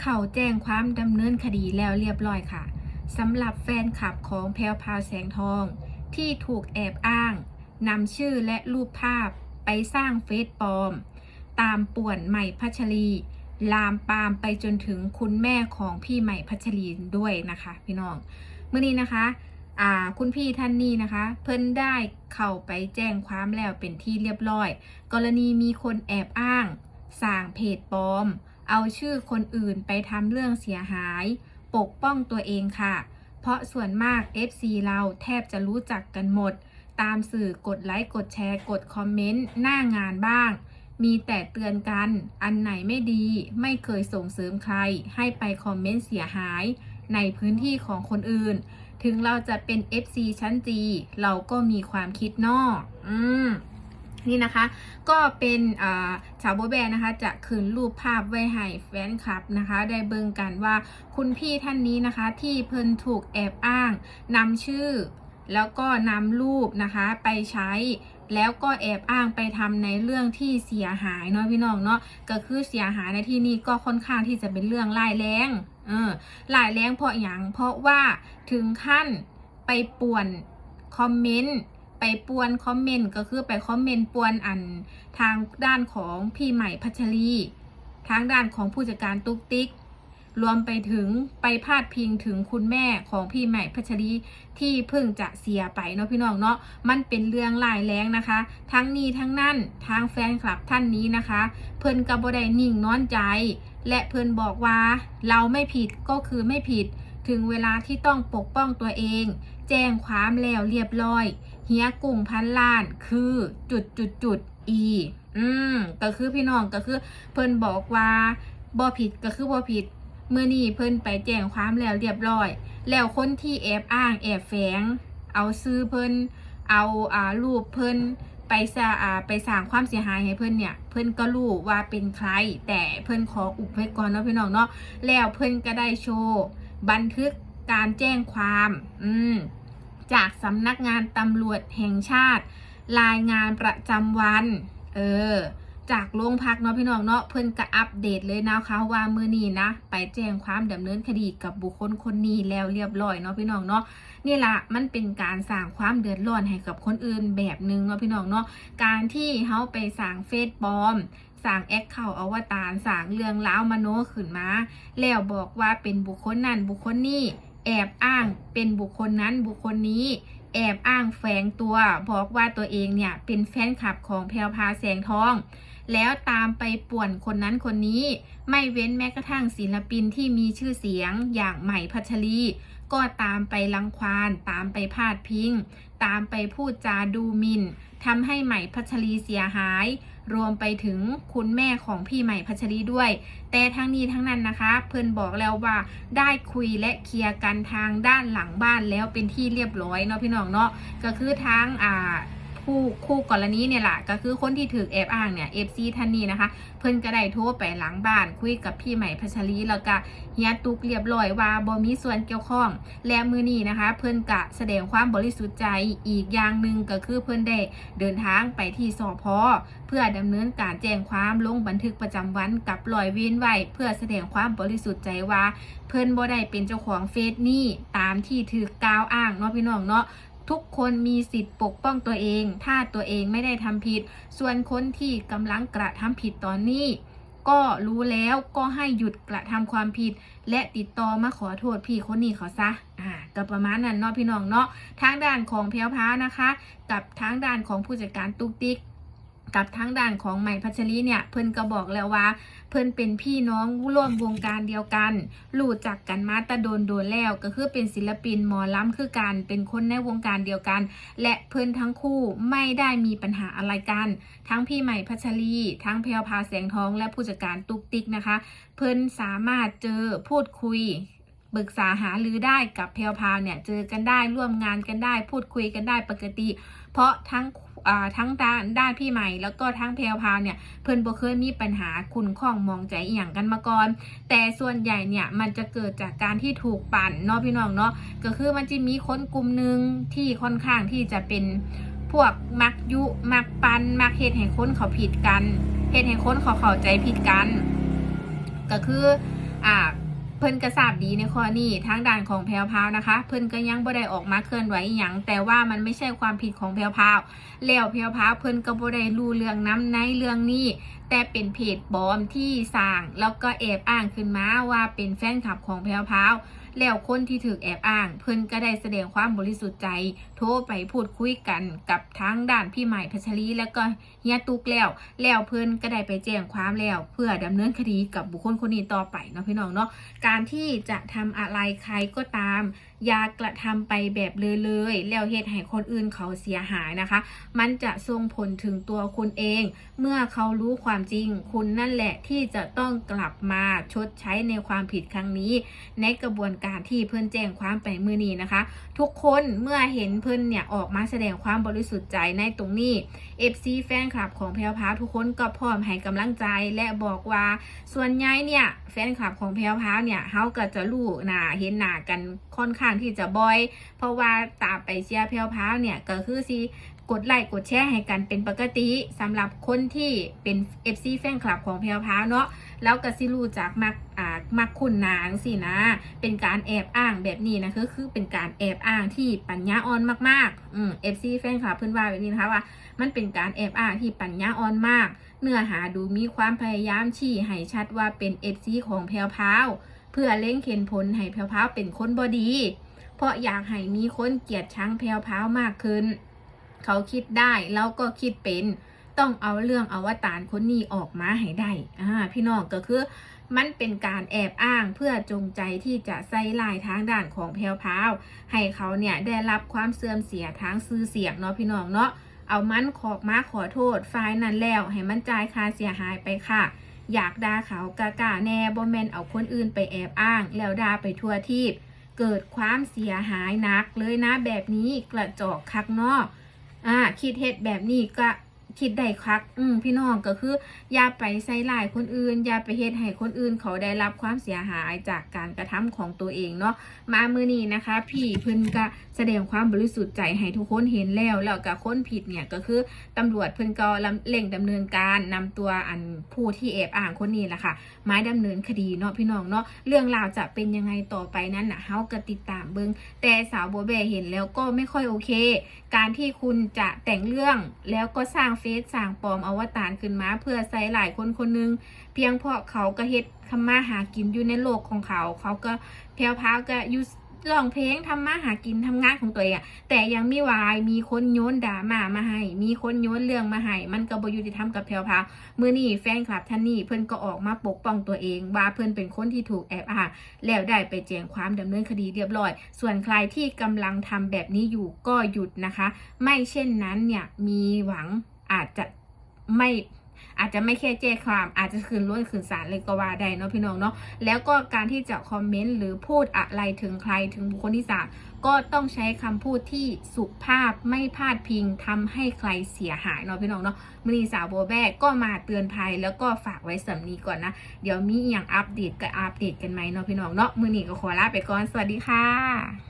เขาแจ้งความดำเนินคดีแล้วเรียบร้อยค่ะสำหรับแฟนคลับของแพรวพราวแสงทอง ที่ถูกแอบอ้างนำชื่อและรูปภาพไปสร้างเฟซปลอม ตามป่วนใหม่พัชรี ลามปามไปจนถึงคุณแม่ของพี่ใหม่พัชรีด้วยนะคะ พี่น้องเมื่อนี้นะคะอ่าคุณพี่ท่านนี้นะคะ เพิ่นได้เข้าไปแจ้งความแล้วเป็นที่เรียบร้อย กรณีมีคนแอบอ้างสร้างเพจปลอม เอาชื่อคนอื่นไปทำเรื่องเสียหาย ปกป้องตัวเองค่ะ เพราะส่วนมาก FC เราแทบจะรู้จักกันหมด ตามสื่อกดไลค์กดแชร์กดคอมเมนต์หน้างานบ้าง มีแต่เตือนกัน อันไหนไม่ดีไม่เคยส่งเสริมใคร ให้ไปคอมเมนต์เสียหาย ในพื้นที่ของคนอื่น ถึงเราจะเป็น FC ชั้นจีเราก็มีความคิดนอก อืม นี่นะคะ ก็เป็นอ่าวโบแบนะคะ จะคืนรูปภาพไว้ให้แฟนคลับนะคะ ได้เบิ่งกันว่าคุณพี่ท่านนี้นะคะ ที่เพิ่นถูกแอบอ้างนำชื่อ แล้วก็นำรูปนะคะไปใช้แล้วก็แอบอ้างไปทำในเรื่องที่เสียหายเนาะพี่น้องเนาะก็คือเสียหายในที่นี้ก็ค่อนข้างที่จะเป็นเรื่องร้ายแรงเออร้ายแรงเพราะอย่างเพราะว่าถึงขั้นไปป่วนคอมเมนต์ ไปป่วนคอมเมนต์ก็คือไปคอมเมนต์ป่วนอันทางด้านของพี่ใหม่พัชรีทางด้านของผู้จัดการตุ๊กติ๊ก รวมไปถึงไปพาดพิงถึงคุณแม่ของพี่ใหม่พัชรีที่เพิ่งจะเสียไปเนาะพี่น้องเนาะมันเป็นเรื่องหลายแรงนะคะ ทั้งนี้ทั้งนั้นทางแฟนคลับท่านนี้นะคะ เพิ่นกระบไดนิ่งนอนใจ และเพิ่นบอกว่าเราไม่ผิดก็คือไม่ผิดถึงเวลาที่ต้องปกป้องตัวเอง แจ้งความแล้วเรียบร้อย เฮียกุ่งพันล้านคือจุดจุดจุดอีอืมก็คือพี่น้องก็คือเพิ่นบอกว่าบ่ผิดก็คือบ่ผิดเมื่อนี้เพิ่นไปแจ้งความแล้วเรียบร้อย แล้วคนที่แอบอ้างแอบแฝง เอาซื้อเพิ่นเอาอ่ารูปเพิ่นไปสาอ่าไปสร้างความเสียหายให้เพิ่นเนี่ย เพิ่นก็รู้ว่าเป็นใคร แต่เพิ่นขออุบไว้ก่อนเนาะพี่น้องเนาะแล้วเพิ่นก็ได้โชว์บันทึกการแจ้งความ อืม จากสำนักงานตำรวจแห่งชาติ รายงานประจำวัน เออ จากโรงพักเนาะพี่น้องเนาะเพิ่นก็อัปเดตเลยนะคะว่าเมื่อนี้นะ ไปแจ้งความดำเนินคดีกับบุคคลคนนี้แล้วเรียบร้อยเนาะพี่น้องเนาะนี่ละมันเป็นการสร้างความเดือดร้อนให้กับคนอื่นแบบนึงเนาะพี่น้องเนาะการที่เขาไปสร้างเฟซปลอมสร้างแอคเคาท์อวตารสร้างเรื่องล้าวมโนขึ้นมา แล้วบอกว่าเป็นบุคคลนั้นบุคคลนี้ แอบอ้างเป็นบุคคลนั้นบุคคลนี้ แอบอ้างแฝงตัว บอกว่าตัวเองเนี่ยเป็นแฟนคลับของแพรวพาแสงทอง แล้วตามไปป่วนคนนั้นคนนี้ ไม่เว้นแม้กระทั่งศิลปินที่มีชื่อเสียงอย่างใหม่พัชรี ก็ตามไปลังควานตามไปพาดพิง ตามไปพูดจาดูหมิน่นทำให้ใหม่พัชรีเสียหาย รวมไปถึงคุณแม่ของพี่ใหม่พัชรีด้วย แต่ทั้งนี้ทั้งนั้นนะคะ เพื่อนบอกแล้วว่าได้คุยและเคลียร์กันทางด้านหลังบ้านแล้วเป็นที่เรียบร้อยเนาะพี่น้องเนาะก็คือทั้งอ่า ผู้คู่กรณีเนี่ยแหละก็คือคนที่ถือแอบอ้างเนี่ยเอฟซีท่านนี้นะคะ เพิ่นก็ได้โทรไปหลังบ้านคุยกับพี่ใหม่พัชรีแล้วก็เฮียตุกเรียบร้อยว่าบ่มีส่วนเกี่ยวข้อง และมือนี้นะคะ เพิ่นกะแสดงความบริสุทธิ์ใจอีกอย่างหนึ่งก็คือเพิ่นได้เดินทางไปที่สพเพื่อดำเนินการแจ้งความลงบันทึกประจำวันกับลอยเว้นไว้เพื่อแสดงความบริสุทธิ์ใจว่า เพิ่นบ่ได้เป็นเจ้าของเฟซนี้ตามที่ถือกล่าวอ้างเนาะพี่น้องเนาะ ทุกคนมีสิทธิ์ปกป้องตัวเอง ถ้าตัวเองไม่ได้ทำผิด ส่วนคนที่กำลังกระทำผิดตอนนี้ ก็รู้แล้วก็ให้หยุดกระทำความผิด และติดต่อมาขอโทษพี่คนนี้เขาซะอ่าก็ประมาณนั้นเนาะพี่น้องเนาะทางด้านของเพียวพ้านะคะ กับทางด้านของผู้จัดการตุ๊กติก กับทางด้านของใหม่พัชรีเนี่ยเพิ่นก็บอกแล้วว่า เพิ่นเป็นพี่น้องร่วมวงการเดียวกันรู้จักกันมาแตะโดนโดนแล้วก็คือเป็นศิลปินหมอล้ำคือกันเป็นคนในวงการเดียวกัน และเพิ่นทั้งคู่ไม่ได้มีปัญหาอะไรกัน ทั้งพี่ใหม่พัชรีทั้งแพรวพาแสงทองและผู้จัดการตุกติกนะคะ เพิ่นสามารถเจอพูดคุยปรึกษาหารือได้กับแพรวพาวเนี่ยเจอกันได้ร่วมงานกันได้ พูดคุยกันได้ปกติ เพราะทั้ง ทั้งด้านด้านพี่ใหม่ แล้วก็ทั้งแพรวพราวเนี่ยเพิ่อนบ่เคยมีปัญหาคุณข้องมองใจอหย่างกันมาก่อน แต่ส่วนใหญ่เนี่ยมันจะเกิดจากการที่ถูกปั่นเนาะพี่น้องเนาะก็คือมันจะมีคนกลุ่มหนึ่งที่ค่อนข้างที่จะเป็นพวกมักยุ มักปันมักเหตุให้คนเขาผิดกันเหตุให้คนเขาเข้าใจผิดกัน ก็คืออ่า เพิ่นกระสาบดีในข้อนี้ทางด่านของแพลวพาวนะคะ เพิ่นก็ยังบ่ได้ออกมาเคลื่อนไหวอหยังแต่ว่ามันไม่ใช่ความผิดของแพลวพาวแล้วแพลวพาวเพิ่นก็บ่ได้รู้เรื่องน้ำในเรื่องนี้ แต่เป็นเพจบอมที่สร้าง แล้วก็แอบอ้างขึ้นมาว่าเป็นแฟนคลับของแพลวพาว แล้วคนที่ถูกแอบอ้าง เพิ่นก็ได้แสดงความบริสุทธิ์ใจ โทรไปพูดคุยกันกับทั้งด้านพี่ใหม่พัชรีแล้วก็เฮียตุกแล้ว แล้วเพิ่นก็ได้ไปแจ้งความแล้ว เพื่อดำเนินคดีกับบุคคลคนนี้ต่อไปเนาะพี่น้องเนาะการที่จะทำอะไรใครก็ตาม อย่ากระทำไปแบบเลยๆแล้วเหตุให้คนอื่นเขาเสียหายนะคะ มันจะส่งผลถึงตัวคุณเอง เมื่อเขารู้ความจริง คุณนั่นแหละที่จะต้องกลับมาชดใช้ในความผิดครั้งนี้ ในกระบวนการที่เพื่อนแจ้งความไปมือนี้นะคะ ทุกคนเมื่อเห็นเพื่อนเนี่ยออกมาแสดงความบริสุทธิ์ใจในตรงนี้ FC แฟนคลับของแพรวพาวทุกคนก็พร้อมให้กำลังใจและบอกว่า ส่วนใหญ่เนี่ยแฟนคลับของแพรวพาวเนี่ยเขาก็จะรู้หน้าเห็นหน้ากันค่อนข้างที่จะบ่อย เพราะว่าตามไปเชียร์แพรวพาวเนี่ยก็คือสิกดไลค์กดแชร์ให้กันเป็นปกติสำหรับคนที่เป็น FC แฟนคลับของแพรวพาวเนาะแล้วก็สิรู้จักมักอ่ามักคุณนางสินะ เป็นการแอบอ้างแบบนี้นะคือคือเป็นการแอบอ้างที่ปัญญาอ่อนมากๆอืม FC แฟนคลับเพื่อนว่าแบบนี้นะคะว่า มันเป็นการแอบอ้างที่ปัญญาอ่อนมาก เนื้อหาดูมีความพยายามชี้ให้ชัดว่าเป็นเอฟซีของแพรวพาว เพื่อเล่งเข็นผลให้แพรวพาวเป็นคนบอดี เพราะอยากให้มีคนเกลียดชังแพรวพาวมากขึ้น เขาคิดได้แล้วก็คิดเป็น ต้องเอาเรื่องอวตารคนนี้ออกมาให้ได้อ่าพี่น้องก็คือมันเป็นการแอบอ้างเพื่อจงใจที่จะใส่ลายทางด้านของแพรวพาวให้เขาเนี่ยได้รับความเสื่อมเสียทางซื่อเสียงเนาะพี่น้องเนาะเอามันขอกมาขอโทษฝ่ายนั้นแล้วให้มันจ่ายค่าเสียหายไปค่ะ อยากด่าเขากะกะแน่บ่แมนเอาคนอื่นไปแอบอ้าง แล้วด่าไปทั่วทีบเกิดความเสียหายหนักเลยนะแบบนี้กระจอกคักนอกอ่าคิดเหตุแบบนี้ก็ คิดได้คัก อืมพี่น้องก็คือ อย่าไปใส่ลายคนอื่น อย่าไปเฮ็ดให้คนอื่น เขาได้รับความเสียหายจากการกระทำของตัวเองเนาะมามือนี้นะคะ พี่เพิ่นก็แสดงความบริสุทธิ์ใจให้ทุกคนเห็นแล้วแล้วกับคนผิดเนี่ยก็คือตำรวจเพิ่นก็เร่งดำเนินการนำตัวอันผู้ที่แอบอ้างคนนี้แหละค่ะไม้ดำเนินคดีเนาะพี่น้องเนาะเรื่องราวจะเป็นยังไงต่อไปนั้นนะเฮาก็ติดตามเบิงแต่สาวโบวแบเห็นแล้วก็ไม่ค่อยโอเค การที่คุณจะแต่งเรื่องแล้วก็สร้างเฟซสร้างปลอมอวตารขึ้นมา เพื่อใส่หลายคนคนหนึง เพียงเพราะเขาก็เฮ็ดทำมาหากินอยู่ในโลกของเขา เขาก็แพรวพาก็อยู่ร้องเพลงทำมาหากินทำงานของตัวเองแต่ยังมีวายมีคนโยนด่ามามาให้ มีคนโยนเรื่องมาให้มันก็บ่ยุติธรรมกับแพรวพาวมือนี่แฟนคลับท่านนี่เพิ่นก็ออกมาปกป้องตัวเอง ว่าเพิ่นเป็นคนที่ถูกแอบอ้างแล้วได้ไปแจ้งความดำเนินคดีเรียบร้อย ส่วนใครที่กำลังทำแบบนี้อยู่ก็หยุดนะคะ ไม่เช่นนั้นเนี่ยมีหวัง อาจจะไม่อาจจะไม่แค่แจ้งความอาจจะคืนล้วนคืนศาลเลยก็ว่าได้เนาะพี่น้องเนาะแล้วก็การที่จะคอมเมนต์หรือพูดอะไรถึงใครถึงบุคคลที่สามก็ต้องใช้คำพูดที่สุภาพไม่พาดพิงทำให้ใครเสียหายเนาะพี่น้องเนาะมือนีสาวโบแบกก็มาเตือนภัยแล้วก็ฝากไว้สำนีก่อนนะ เดี๋ยวมีอย่างอัปเดตก็อัปเดตกันไหมเนาะพี่น้องเนาะมือนีก็ขอลาไปก่อนสวัสดีค่ะ